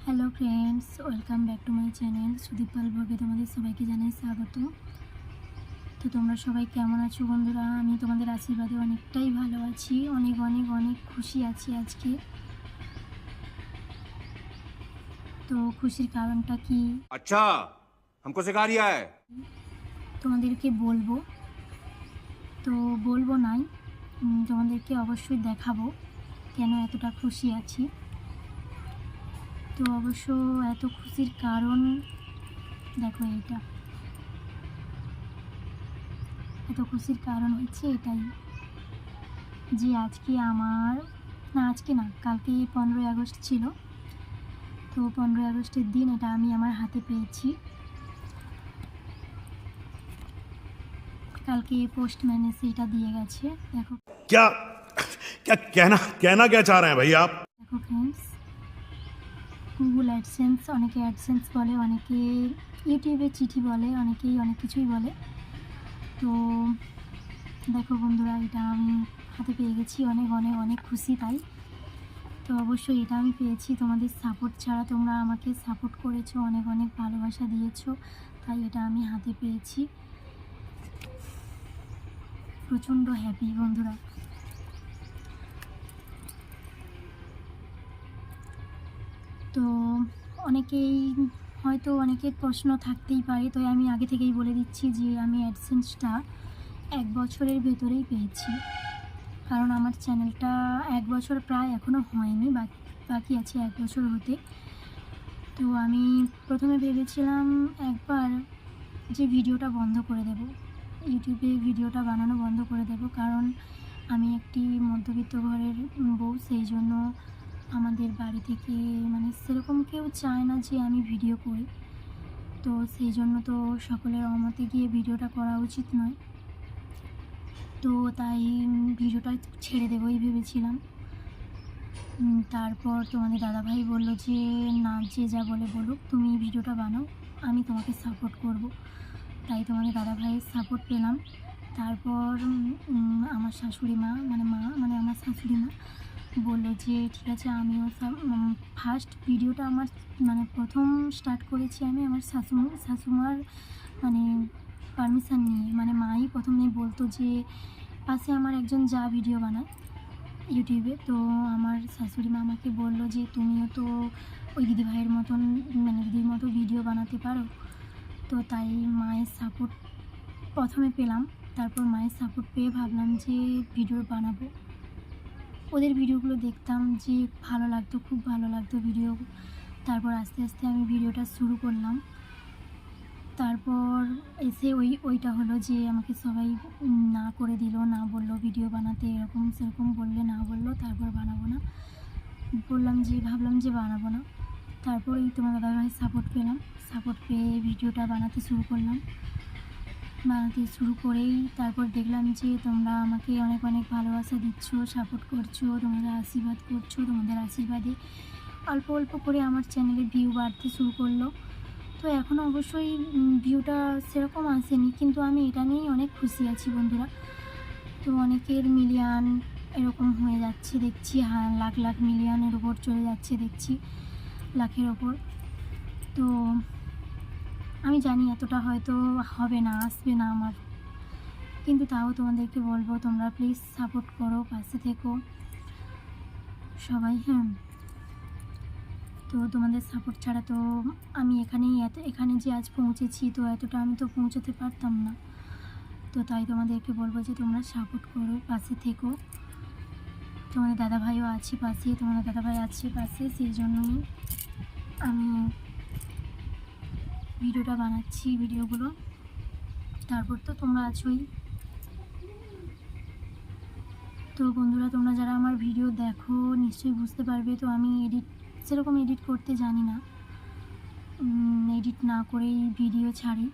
friends welcome back to my channel Sudip Pal ব্লগে তোমাদের সবাইকে জানাই স্বাগত তো তোমরা সবাই কেমন আছো বন্ধুরা আমি তোমাদের আশীর্বাদে অনেকটাই ভালো আছি অনেক অনেক অনেক খুশি আছি আজকে তো খুশির কারণটা কি अच्छा हमको सिखा रिया है তোমাদেরকে বলবো তো বলবো নাই উম, তোমাদেরকে অবশ্যই দেখাবো কেন এতটা খুশি আছি তো অবশ্য এত খুশির কারণ দেখো এইটা এত খুশির কারণ হচ্ছে এটাই যে আজকে আমার না আজকে না কালকে পনেরোই আগস্ট ছিল তো পনেরোই আগস্টের দিন এটা আমি আমার হাতে পেয়েছি কালকে পোস্টম্যান এসে এটা দিয়ে গেছে দেখো क्या क्या कहना कहना क्या चाह रहे हैं भाई आप দেখো ফ্রেন্ডস গুগল অ্যাডসেন্স, অনেকে অ্যাডসেন্স বলে, অনেকে ইউটিউবে চিঠি বলে, অনেকেই অনেক কিছুই বলে। তো দেখো বন্ধুরা, এটা আমি হাতে পেয়ে গেছি। অনেক অনেক অনেক খুশি তাই। তো অবশ্যই এটা আমি পেয়েছি। তোমাদের সাপোর্ট ছাড়া তোমরা আমাকে সাপোর্ট করেছ, অনেক অনেক ভালোবাসা দিয়েছ, তাই এটা আমি হাতে পেয়েছি। প্রচণ্ড হ্যাপি বন্ধুরা। তো অনেকেই হয়তো অনেকের প্রশ্ন থাকতেই পারে, তো আমি আগে থেকেই বলে দিচ্ছি যে আমি অ্যাডসেন্সটা এক বছরের ভেতরেই পেয়েছি। কারণ আমার চ্যানেলটা এক বছর প্রায় এখনও হয়নি বাকি আছে এক বছর হতে। তো আমি প্রথমে ভেবেছিলাম একবার যে ভিডিওটা বন্ধ করে দেব। ইউটিউবে ভিডিওটা বানানো বন্ধ করে দেব, কারণ আমি একটি মধ্যবিত্ত ঘরের বউ, সেই জন্য আমাদের বাড়ি থেকে মানে সেরকম কেউ চায় না যে আমি ভিডিও করি। তো সেই জন্য তো সকলের অমতে গিয়ে ভিডিওটা করা উচিত নয়। তো তাই ভিডিওটা ছেড়ে দেবোই ভেবেছিলাম। তারপর তোমাদের দাদাভাই বলল যে, না, যে যা বলে বলুক, তুমি ভিডিওটা বানাও, আমি তোমাকে সাপোর্ট করব। তাই তোমাদের দাদাভাইয়ের সাপোর্ট পেলাম। তারপর আমার শাশুড়ি মা মানে মা মানে আমার শাশুড়ি মা বলল যে, ঠিক আছে, আমিও ফার্স্ট ভিডিওটা আমার মানে প্রথম স্টার্ট করেছি আমি আমার শাশু শাশুমার মানে পারমিশন নিয়ে। মানে মাই প্রথমে বলতো যে, পাশে আমার একজন যা ভিডিও বানায় ইউটিউবে তো আমার শাশুড়ি মা আমাকে বলল যে, তুমিও তো ওই দিদিভাইয়ের মতন মানে দিদির মতো ভিডিও বানাতে পারো। তো তাই মায়ের সাপোর্ট প্রথমে পেলাম। তারপর মায়ের সাপোর্ট পেয়ে ভাবলাম যে ভিডিও বানাবো। ওদের ভিডিওগুলো দেখতাম যে ভালো লাগতো, খুব ভালো লাগতো ভিডিও। তারপর আস্তে আস্তে আমি ভিডিওটা শুরু করলাম। তারপর এসে ওই, ওইটা হলো যে আমাকে সবাই না করে দিল, না বলল ভিডিও বানাতে, এরকম সেরকম বললে, না বলল, তারপর বানাবো না। বললাম যে, ভাবলাম যে বানাবো না। তারপর এই তোমার দাদাভাই সাপোর্ট পেলাম। সাপোর্ট পেয়ে ভিডিওটা বানাতে শুরু করলাম। বানাতে শুরু করেই তারপর দেখলাম যে তোমরা আমাকে অনেক অনেক ভালোবাসা দিচ্ছ সাপোর্ট করছ, তোমাদের আশীর্বাদ করছ, তোমাদের আশীর্বাদে অল্প অল্প করে আমার চ্যানেলে ভিউ বাড়তে শুরু করল। তো এখন অবশ্যই ভিউটা সেরকম আসেনি, কিন্তু আমি এটা নিয়েই অনেক খুশি আছি বন্ধুরা। তো অনেকের মিলিয়ন এরকম হয়ে যাচ্ছে, দেখছি হ্যাঁ লাখ লাখ মিলিয়নের ওপর চলে যাচ্ছে, দেখছি, লাখের ওপর তো আমি জানি এতটা হয়তো হবে না, আসবে না আমার। কিন্তু তাও তোমাদেরকে বলব, তোমরা প্লিজ সাপোর্ট করো, পাশে থেকো। সবাই হ্যাঁ। তো তোমাদের সাপোর্ট ছাড়া তো আমি এখানেই এত, এখানে যে আজ পৌঁছেছি, তো এতটা আমি তো পৌঁছাতে পারতাম না। তো তাই তোমাদেরকে বলব যে তোমরা সাপোর্ট করো, পাশে থেকো। তোমাদের দাদাভাইও আছে পাশে, তোমাদের দাদাভাই আছে পাশে, সেই জন্যই আমি ভিডিওটা বানাচ্ছি, ভিডিওগুলো। তারপর তো তোমরা আছোই। তো বন্ধুরা, তোমরা যারা আমার ভিডিও দেখো, নিশ্চয়ই বুঝতে পারবে। তো আমি এডিট, সেরকম এডিট করতে জানি না। এডিট না করেই ভিডিও ছাড়ি।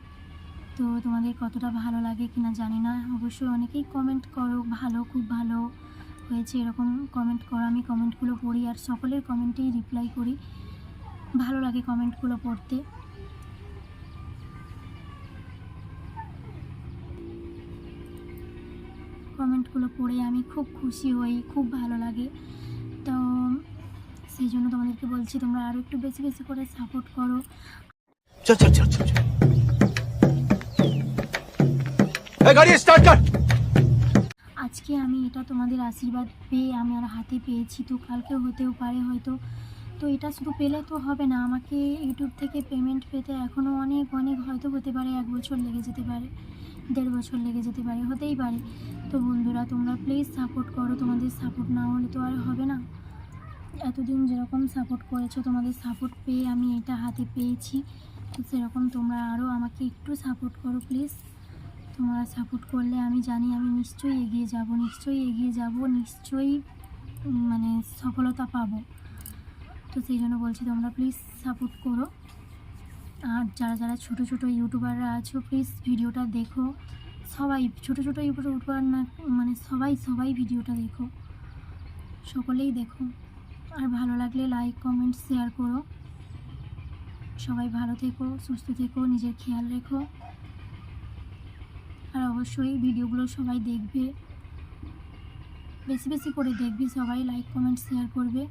তো তোমাদের কতটা ভালো লাগে কিনা জানি না। অবশ্যই অনেকেই কমেন্ট করো, ভালো, খুব ভালো হয়েছে এরকম কমেন্ট করো। আমি কমেন্টগুলো পড়ি আর সকলের কমেন্টেই রিপ্লাই করি। ভালো লাগে কমেন্টগুলো পড়তে। কমেন্টগুলো পড়ে আমি খুব খুশি হই খুব ভালো লাগে। তো সেই জন্য তোমাদেরকে বলছি তোমরা আরও একটু বেশি বেশি করে সাপোর্ট করো। আজকে আমি এটা তোমাদের আশীর্বাদ পেয়ে আমি আর হাতে পেয়েছি তো কালকে হতেও পারে হয়তো। তো এটা শুধু পেলে তো হবে না আমাকে ইউটিউব থেকে পেমেন্ট পেতে এখনও অনেক অনেক হয়তো হতে পারে এক বছর লেগে যেতে পারে। দেড় বছর লেগে যেতে পারে, হতেই পারে। তো বন্ধুরা, তোমরা প্লিজ সাপোর্ট করো। তোমাদের সাপোর্ট না হলে তো আর হবে না। এতদিন যেরকম সাপোর্ট করেছ, তোমাদের সাপোর্ট পেয়ে আমি এটা হাতে পেয়েছি। তো সেরকম তোমরা আরও আমাকে একটু সাপোর্ট করো প্লিজ তোমরা সাপোর্ট করলে আমি জানি আমি নিশ্চয়ই এগিয়ে যাব, নিশ্চয়ই এগিয়ে যাব, নিশ্চয়ই মানে সফলতা পাবো। তো সেই জন্য বলছি তোমরা প্লিজ সাপোর্ট করো। আর যারা যারা ছোট ছোট ইউটিউবাররা আছো প্লিজ ভিডিওটা দেখো। সবাই, ছোট ছোট ইউটিউবার না মানে সবাই সবাই ভিডিওটা দেখো। সকলেই দেখো। আর ভালো লাগলে লাইক কমেন্ট শেয়ার করো। সবাই ভালো থেকো, সুস্থ থেকো, নিজের খেয়াল রেখো। আর অবশ্যই ভিডিওগুলো সবাই দেখবে। বেশি বেশি করে দেখবে, সবাই লাইক কমেন্ট শেয়ার করবে।